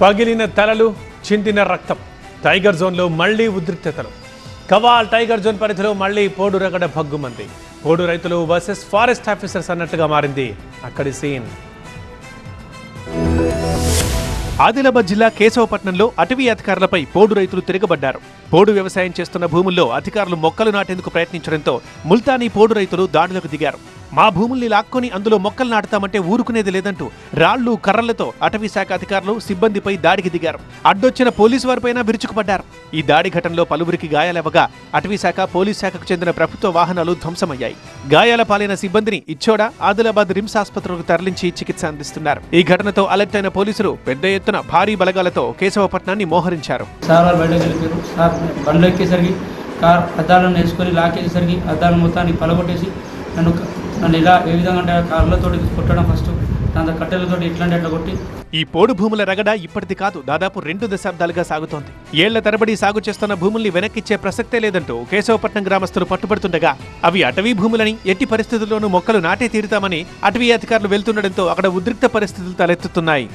పగిలిన తలలు చిందిన రక్తం. టైగర్ జోన్లో మళ్ళీ ఉద్రిక్తతలు. కవాల్ టైగర్ జోన్ పరిధిలో మళ్ళీ పోడు రగడ భగ్గుమంది. పోడు రైతులు వర్సెస్ ఫారెస్ట్ ఆఫీసర్స్ అన్నట్టుగా మారింది అక్కడి సీన్. ఆదిలాబాద్ జిల్లా కేశవపట్నంలో అటవీ అధికారులపై పోడు రైతులు తిరగబడ్డారు. పోడు వ్యవసాయం చేస్తున్న భూముల్లో అధికారులు మొక్కలు నాటేందుకు ప్రయత్నించడంతో ముల్తానీ పోడు రైతులు దాడులకు దిగారు. మా భూముల్ని లాక్కొని అందులో మొక్కలు నాటుతామంటే ఊరుకునేది లేదంటూ రాళ్ళు కర్రలతో అటవీ శాఖ అధికారులు సిబ్బందిపై దాడికి దిగారు. అడ్డొచ్చిన పోలీసు వారిపైన విరుచుకుపడ్డారు. ఈ దాడి ఘటనలో పలువురికి గాయాలవ్వగా అటవీ శాఖ పోలీస్ శాఖకు చెందిన ప్రభుత్వ వాహనాలు ధ్వంసమయ్యాయి. గాయాల పాలైన సిబ్బందిని ఇచ్చోడ ఆదిలాబాద్ రిమ్స్ ఆసుపత్రికి తరలించి చికిత్స అందిస్తున్నారు. ఈ ఘటనతో అలర్ట్ అయిన పోలీసులు పెద్ద ఎత్తున భారీ బలగాలతో కేశవపట్నాన్ని మోహరించారు. కార్ అద్దాలను వేసుకొని లాకేసేసరికి అద్దాలను మొత్తాన్ని పలగొట్టేసి నన్ను అండ్ ఇలా ఏ విధంగా అంటే కార్లతోటి కొట్టడం ఫస్ట్ దాని కట్టెలతో ఇట్లాంటి అట్లా కొట్టి. ఈ పోడు భూముల రగడ ఇప్పటిది కాదు దాదాపు రెండు దశాబ్దాలుగా సాగుతోంది. ఏళ్ళ తరబడి సాగు చేస్తున్న భూముల్ని వెనక్కిచ్చే ప్రసక్తే లేదంటూ కేశవపట్నం గ్రామస్తులు పట్టుబడుతుండగా అవి అటవీ భూములని ఎట్టి పరిస్థితుల్లోనూ మొక్కలు నాటే తీరుతామని అటవీ అధికారులు వెళ్తుండడంతో అక్కడ ఉద్రిక్త పరిస్థితులు తలెత్తుతున్నాయి.